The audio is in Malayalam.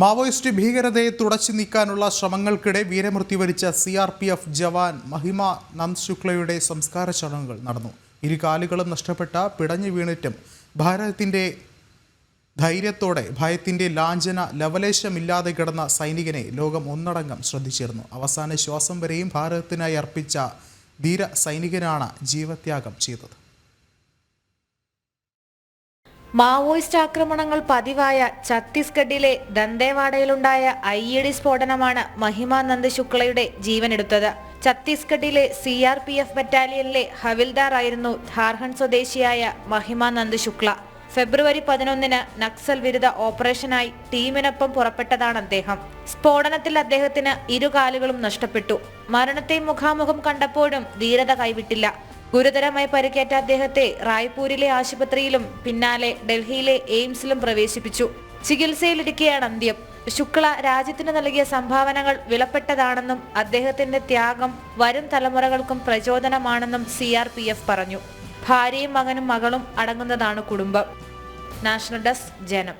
മാവോയിസ്റ്റ് ഭീകരതയെ തുടച്ചു നീക്കാനുള്ള ശ്രമങ്ങൾക്കിടെ വീരമൃത്യു വരിച്ച C R P F jawan Mahimanand ശുക്ലയുടെ സംസ്കാര ചടങ്ങുകൾ നടന്നു. ഇരു കാലുകളും നഷ്ടപ്പെട്ട പിടഞ്ഞു വീണിട്ടും ഭാരതത്തിന്റെ ധൈര്യത്തോടെ ഭയത്തിന്റെ ലാഞ്ചന ലവലേശമില്ലാതെ കിടന്ന സൈനികനെ ലോകം ഒന്നടങ്കം ശ്രദ്ധിച്ചിരുന്നു. അവസാന ശ്വാസം വരെയും ഭാരതത്തിനായി അർപ്പിച്ച ധീര സൈനികനാണ് ജീവത്യാഗം ചെയ്തത്. മാവോയിസ്റ്റ് ആക്രമണങ്ങൾ പതിവായ ഛത്തീസ്ഗഡിലെ ദന്തേവാഡയിലുണ്ടായ ഐ ഇ ഡി സ്ഫോടനമാണ് മഹിമാനന്ദ് ശുക്ലയുടെ ജീവനെടുത്തത്. ഛത്തീസ്ഗഡിലെ സി ആർ പി എഫ് ബറ്റാലിയനിലെ ഹവിൽദാർ ആയിരുന്നു ഝാർഖണ്ഡ് സ്വദേശിയായ മഹിമാനന്ദ് ശുക്ല. ഫെബ്രുവരി പതിനൊന്നിന് നക്സൽ വിരുദ്ധ ഓപ്പറേഷനായി ടീമിനൊപ്പം പുറപ്പെട്ടതാണ് അദ്ദേഹം. സ്ഫോടനത്തിൽ അദ്ദേഹത്തിന് ഇരുകാലുകളും നഷ്ടപ്പെട്ടു. മരണത്തെ മുഖാമുഖം കണ്ടപ്പോഴും ധീരത കൈവിട്ടില്ല. ഗുരുതരമായി പരിക്കേറ്റ അദ്ദേഹത്തെ റായ്പൂരിലെ ആശുപത്രിയിലും പിന്നാലെ ഡൽഹിയിലെ എയിംസിലും പ്രവേശിപ്പിച്ചു. ചികിത്സയിലിരിക്കെയാണ് അന്ത്യം. ശുക്ല രാജ്യത്തിന് നൽകിയ സംഭാവനകൾ വിലപ്പെട്ടതാണെന്നും അദ്ദേഹത്തിന്റെ ത്യാഗം വരും തലമുറകൾക്കും പ്രചോദനമാണെന്നും സി പറഞ്ഞു. ഭാര്യയും മകനും മകളും അടങ്ങുന്നതാണ് കുടുംബം. നാഷണൽ ഡെസ്ക് ജനം.